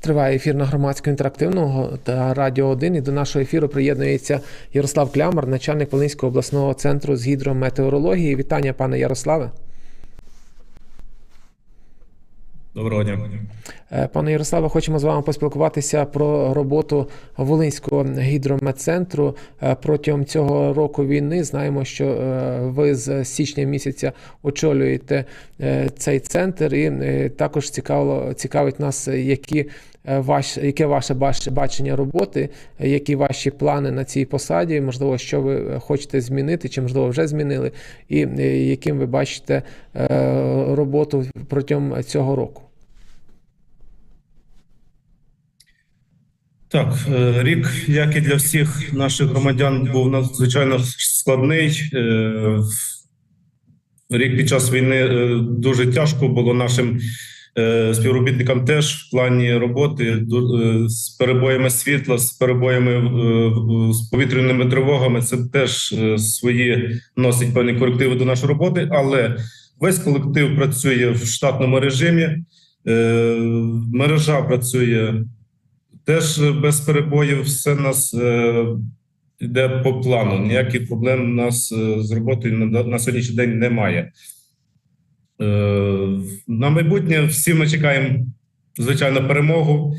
Триває ефір на громадського інтерактивного та радіо 1. І до нашого ефіру приєднується Ярослав Клямар, начальник Волинського обласного центру з гідрометеорології. Вітання, пане Ярославе. Доброго дня. Е, Пане Ярославе, хочемо з вами поспілкуватися про роботу Волинського гідрометцентру Е, протягом цього року війни. Знаємо, що е, ви з січня місяця очолюєте цей центр, і також цікаво цікавить нас, які ваш, яке ваше бачення роботи, е, які ваші плани на цій посаді, можливо, що ви е, хочете змінити, чи можливо вже змінили, і е, яким ви бачите е, роботу протягом цього року. Так, е, рік, як і для всіх наших громадян, був надзвичайно складний. Е, Рік під час війни е, дуже тяжко було нашим е, співробітникам теж в плані роботи е, з перебоями світла, з перебоями е, з повітряними тривогами. Це теж е, свої носить певні корективи до нашої роботи, але весь колектив працює в штатному режимі. Е, Мережа працює теж без перебоїв. Все нас е, йде по плану. Ніяких проблем у нас е, з роботою на сьогоднішній день немає. Е, на майбутнє всі ми чекаємо, звичайно, перемогу.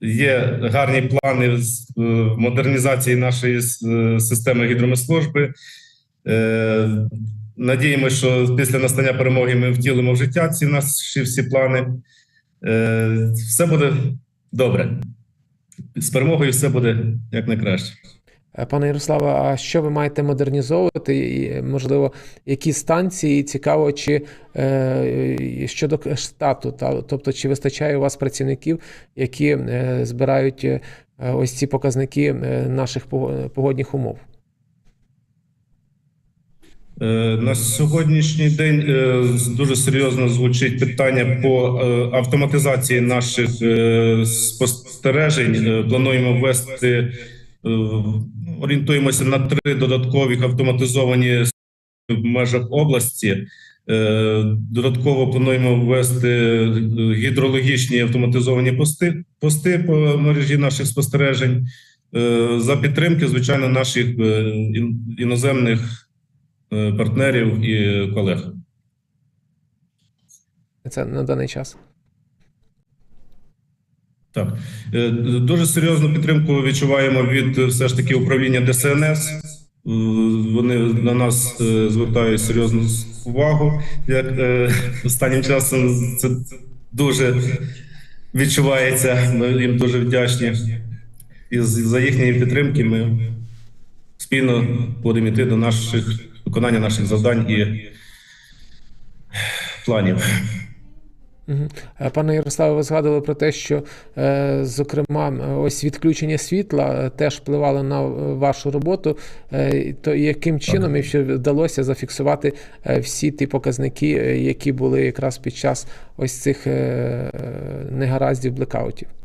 Є гарні плани з е, модернізації нашої е, системи гідромислужби. Надіємося, що після настання перемоги ми втілимо в життя ці наші всі плани. Все буде добре. З перемогою все буде як найкраще. Е, Пане Ярославе, а що ви маєте модернізовувати? І, можливо, які станції цікаво, чи е, щодо штату, та, тобто чи вистачає у вас працівників, які е, збирають е, ось ці показники е, наших погодних умов? Е, На сьогоднішній день дуже серйозно звучить питання по автоматизації наших спостережень. Плануємо ввести, орієнтуємося на три додаткових автоматизовані в межах області. Е, Додатково плануємо ввести е, гідрологічні автоматизовані пости, пости по мережі наших спостережень е, за підтримки, звичайно, наших е, іноземних е, партнерів і колег. Це на даний час. Так Е, дуже серйозну підтримку відчуваємо від е, все ж таки управління ДСНС. Е, Вони на нас звертають серйозну увагу. Як останнім часом це дуже відчувається. Ми їм дуже вдячні. І за їхньої підтримки ми спільно будемо йти до наших виконання наших завдань і планів. Е, Пане Ярославе, ви згадували про те, що, е, зокрема, ось відключення світла е, теж впливало на вашу роботу. То яким чином і ще вдалося зафіксувати всі ті показники, які були якраз під час ось цих негараздів блекаутів? Е,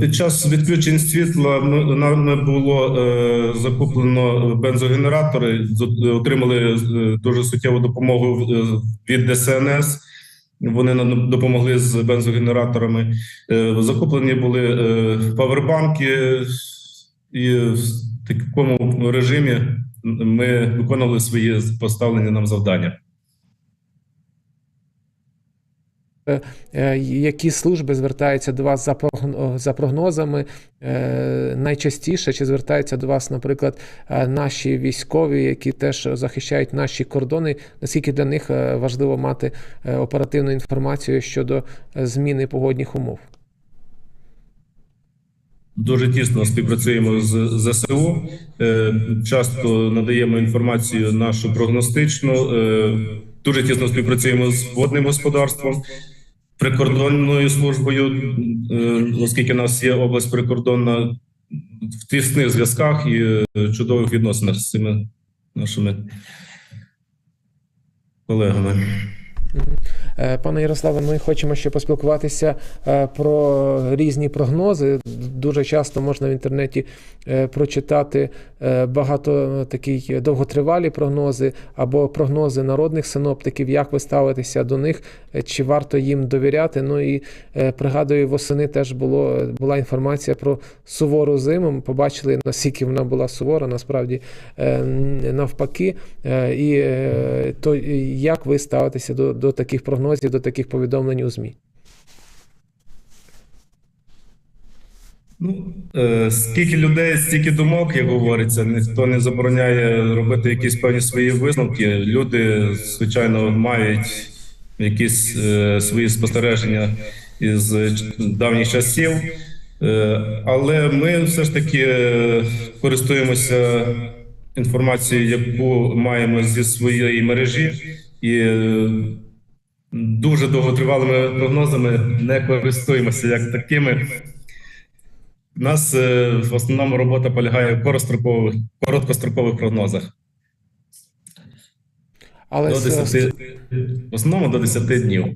Під час відключень світла нами було е, закуплено бензогенератори, отримали е, дуже суттєву допомогу е, від ДСНС. Вони нам допомогли з бензогенераторами. Е, Закуплені були е, павербанки, і в такому режимі ми виконували свої поставлені нам завдання. Е, Які служби звертаються до вас за прогно- прогнозами? Е, Найчастіше чи звертаються до вас, наприклад, е, наші військові, які теж захищають наші кордони? Наскільки для них е, важливо мати е, оперативну інформацію щодо е, зміни погодних умов? Дуже тісно співпрацюємо з ЗСУ. Е, Часто надаємо інформацію нашу прогностичну. Е, Дуже тісно співпрацюємо з водним господарством, прикордонною службою, е, оскільки у нас є область прикордонна в тісних зв'язках і е, чудових відносинах з цими нашими колегами. Е, Пане Ярославе, ми хочемо ще поспілкуватися е, про різні прогнози. Дуже часто можна в інтернеті е, прочитати багато такі довготривалі прогнози або прогнози народних синоптиків. Як ви ставитеся до них? Чи варто їм довіряти? Ну і пригадую, восени теж було була інформація про сувору зиму. Ми побачили наскільки вона була сувора, насправді навпаки. І то як ви ставитеся до, до таких прогнозів, до таких повідомлень у ЗМІ? Ну, е, скільки людей, стільки думок, як говориться, ніхто не забороняє робити якісь певні свої висновки. Люди, звичайно, мають якісь е, свої спостереження із давніх часів, е, але ми все ж таки е, користуємося інформацією, яку маємо зі своєї мережі, і е, дуже довготривалими прогнозами не користуємося як такими. У нас е, в основному робота полягає в короткострокових, короткострокових прогнозах. Але До 10, в основному до 10 днів.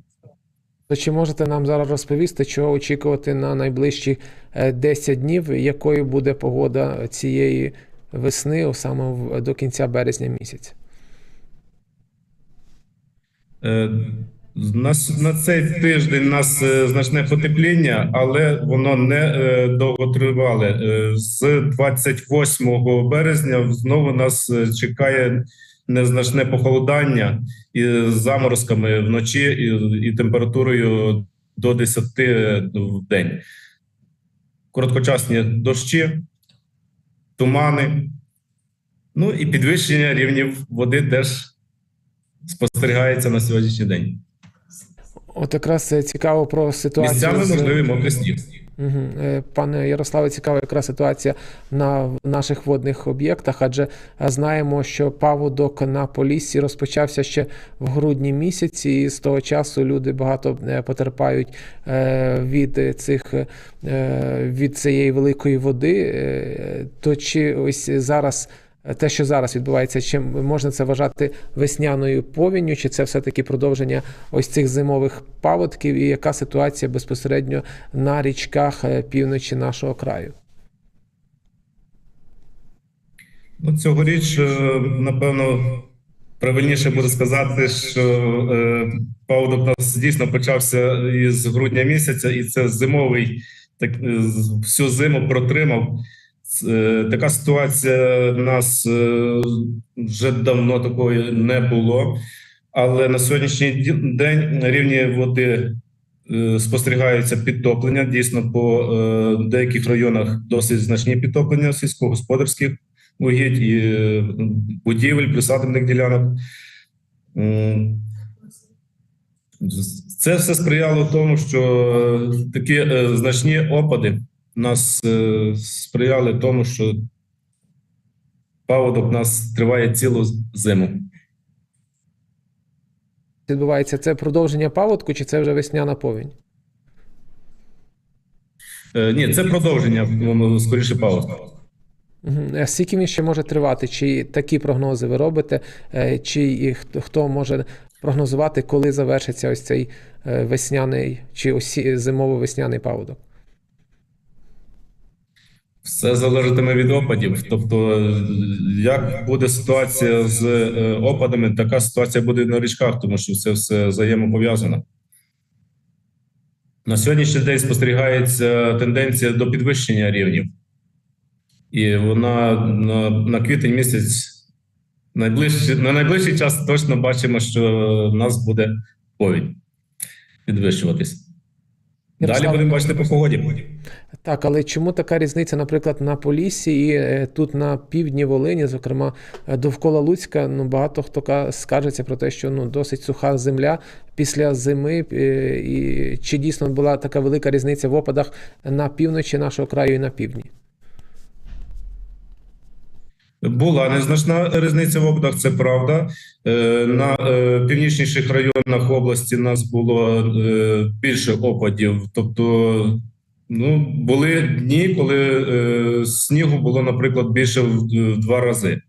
то чи можете нам зараз розповісти, чого очікувати на найближчі е, 10 днів, якою буде погода цієї весни, саме до кінця березня місяця? Е, На, на цей тиждень у нас е, значне потепління, але воно не е, довготривале. Е, З 28 березня знову нас чекає незначне похолодання із заморозками вночі і, і температурою до 10 в день. Короткочасні дощі, тумани, ну і підвищення рівнів води теж спостерігається на сьогоднішній день. От якраз е, цікаво про ситуацію. Місцями з- можливий мокрий сніг. Е, Пане Ярославе, цікава якраз ситуація на наших водних об'єктах, адже е, знаємо, що паводок на Поліссі розпочався ще в грудні місяці, і з того часу люди багато потерпають від цих від цієї великої води. То чи ось зараз. Те, що зараз відбувається, чи можна це вважати весняною повінню, чи це все-таки продовження ось цих зимових паводків, і яка ситуація безпосередньо на річках е, півночі нашого краю? Ну, цьогоріч, е, напевно, правильніше буде сказати, що е, паводок нас дійсно почався із грудня місяця, і це зимовий, так е, всю зиму протримав. Е, Така ситуація в нас е, вже давно такої не було. Але на сьогоднішній день на рівні води е, спостерігається підтоплення. Дійсно, по деяких районах досить значні підтоплення сільськогосподарських угідь і будівель, присадибних ділянок. Це все сприяло тому, що такі значні опади нас е, сприяли тому, що паводок у нас триває цілу зиму. Відбувається це продовження паводку, чи це вже весняна повінь? Е, Ні, це продовження м, скоріше паводка. Мгм. Е, Скільки він ще може тривати? Чи такі прогнози ви робите? Е, Чи хто, хто може прогнозувати, коли завершиться ось цей весняний чи осі, зимово-весняний паводок? Все залежатиме від опадів. Тобто, як буде ситуація з е, опадами, така ситуація буде на річках, тому що це все взаємопов'язано. На сьогоднішній день спостерігається тенденція до підвищення рівнів, і вона на, на квітень місяць найближчий, на найближчий час точно бачимо, що в нас буде повінь підвищуватись. Далі будемо бачити по погоді. Так, але чому така різниця, наприклад, на Поліссі і е, тут на півдні Волині, зокрема е, довкола Луцька, ну багато хто ка- скаржиться про те, що ну досить суха земля після зими, е, і чи дійсно була така велика різниця в опадах на півночі нашого краю і на півдні? Була незначна різниця в опадах, це правда. Е, На е, північніших районах області нас було е, більше опадів. Тобто, ну, були дні, коли снігу було, наприклад, більше в два рази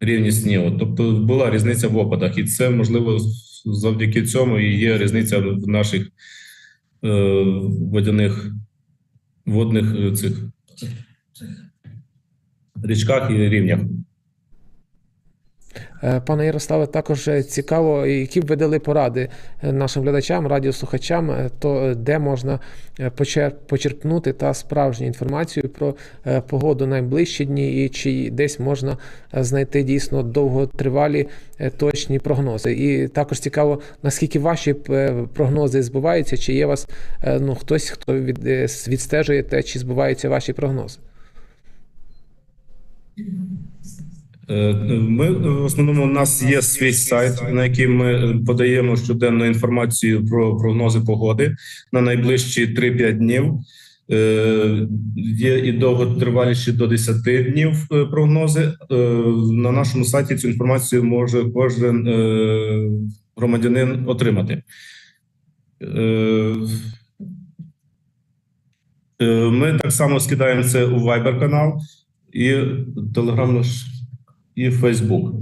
рівні снігу. Тобто була різниця в опадах, і це можливо завдяки цьому і є різниця в наших водяних водних цих річках і рівнях. Е, Пане Ярославе, також е, цікаво, які б ви дали поради е, нашим глядачам, радіослухачам, то де можна почерпнути та справжню інформацію про погоду найближчі дні, і чи десь можна знайти дійсно довготривалі точні прогнози. І також цікаво, наскільки ваші прогнози збуваються, чи є вас ну, хтось, хто від, відстежує те, чи збуваються ваші прогнози. Е, Ми е, в основному у нас є свій сайт, на який ми е, подаємо щоденну інформацію про прогнози погоди на найближчі 3-5 днів. Є і довготриваліші до 10 днів прогнози. На нашому сайті цю інформацію може кожен громадянин отримати. Ми так само скидаємо це у Viber канал і Телеграм наш і Фейсбук.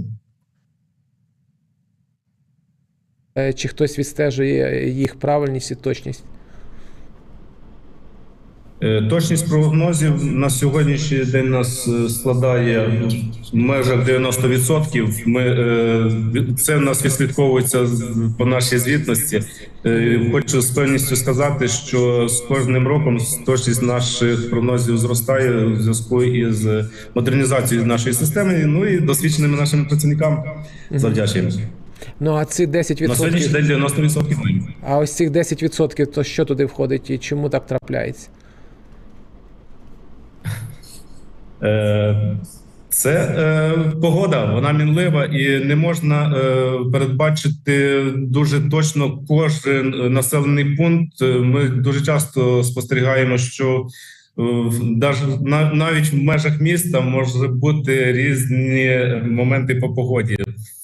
Чи хтось відстежує їх правильність і точність? Е, Точність прогнозів на сьогоднішній день нас е, складає в межах 90%. Ми е, це в нас відслідковується по нашій звітності. Хочу з певністю сказати, що з кожним роком точність наших прогнозів зростає в зв'язку із модернізацією нашої системи. Ну і досвідченими нашими працівникам завдячуємо. Ну а ці 10%, На сьогоднішній день 90% а ось цих 10%, то що туди входить і чому так трапляється? Е, Це е, погода, вона мінлива, і не можна е, передбачити дуже точно кожен е, населений пункт. Е, Ми дуже часто спостерігаємо, що е, навіть в межах міста може бути різні моменти по погоді.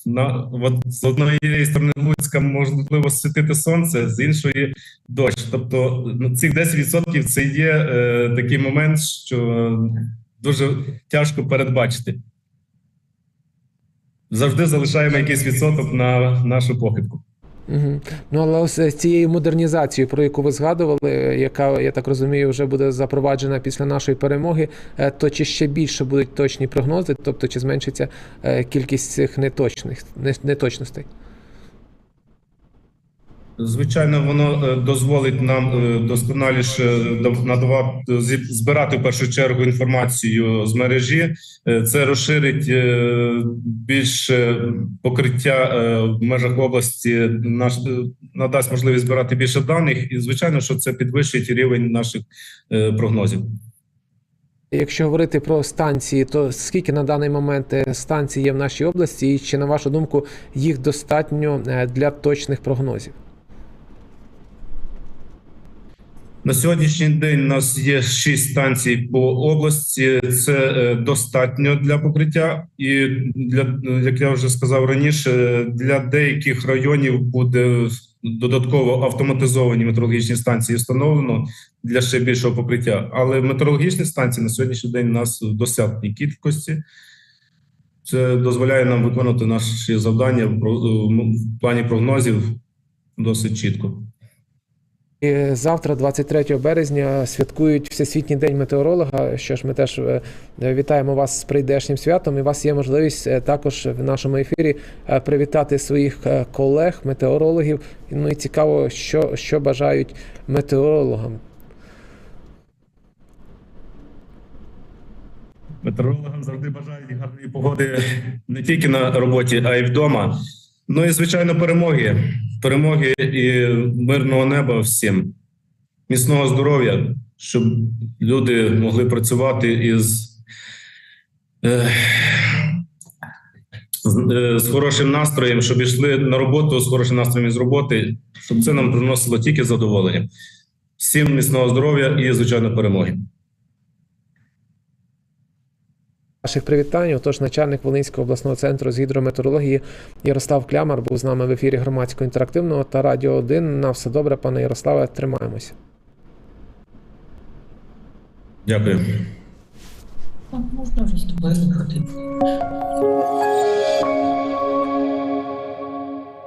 На от з одної сторони Луцька можливо світити сонце, з іншої дощ. Тобто ну, цих 10% це є е, такий момент, що дуже тяжко передбачити. Завжди залишаємо якийсь відсоток на нашу похибку. Угу. Ну але ось цією модернізацією, про яку ви згадували, яка я так розумію, вже буде запроваджена після нашої перемоги, е, то чи ще більше будуть точні прогнози, тобто чи зменшиться е, кількість цих неточних неточностей? Звичайно, воно е, дозволить нам е, досконаліше дав- надавати збирати в першу чергу інформацію з мережі. Е, Це розширить е, більше покриття е, в межах області. Наш е, надасть можливість збирати більше даних, і звичайно, що це підвищить рівень наших е, прогнозів. Якщо говорити про станції, то скільки на даний момент е, станцій є в нашій області, і чи на вашу думку їх достатньо е, для точних прогнозів? На сьогоднішній день у нас є шість станцій по області. Це е, достатньо для покриття, і для як я вже сказав раніше, для деяких районів буде додатково автоматизовані метеорологічні станції встановлено для ще більшого покриття. Але метеорологічні станції на сьогоднішній день у нас в достатній кількості. Це дозволяє нам виконувати наші завдання в плані прогнозів досить чітко. І завтра, 23 березня, святкують Всесвітній день метеоролога. Що ж, ми теж е, вітаємо вас з прийдешнім святом. І у вас є можливість е, також в нашому ефірі е, привітати своїх колег, метеорологів. Ну і цікаво, що, що бажають метеорологам. Метеорологам завжди бажають гарної погоди не тільки на роботі, а й вдома. Ну і звичайно, перемоги. Перемоги і мирного неба всім, міцного здоров'я, щоб люди могли працювати із е, з, е, з хорошим настроєм, щоб йшли на роботу з хорошим настроєм з роботи, щоб це нам приносило тільки задоволення. Всім міцного здоров'я і, звичайно, перемоги. Наших привітань. Отож, начальник Волинського обласного центру з гідрометеорології Ярослав Клямар був з нами в ефірі громадського інтерактивного та радіо 1. На все добре, пане Ярославе, тримаємося. Дякую. Можна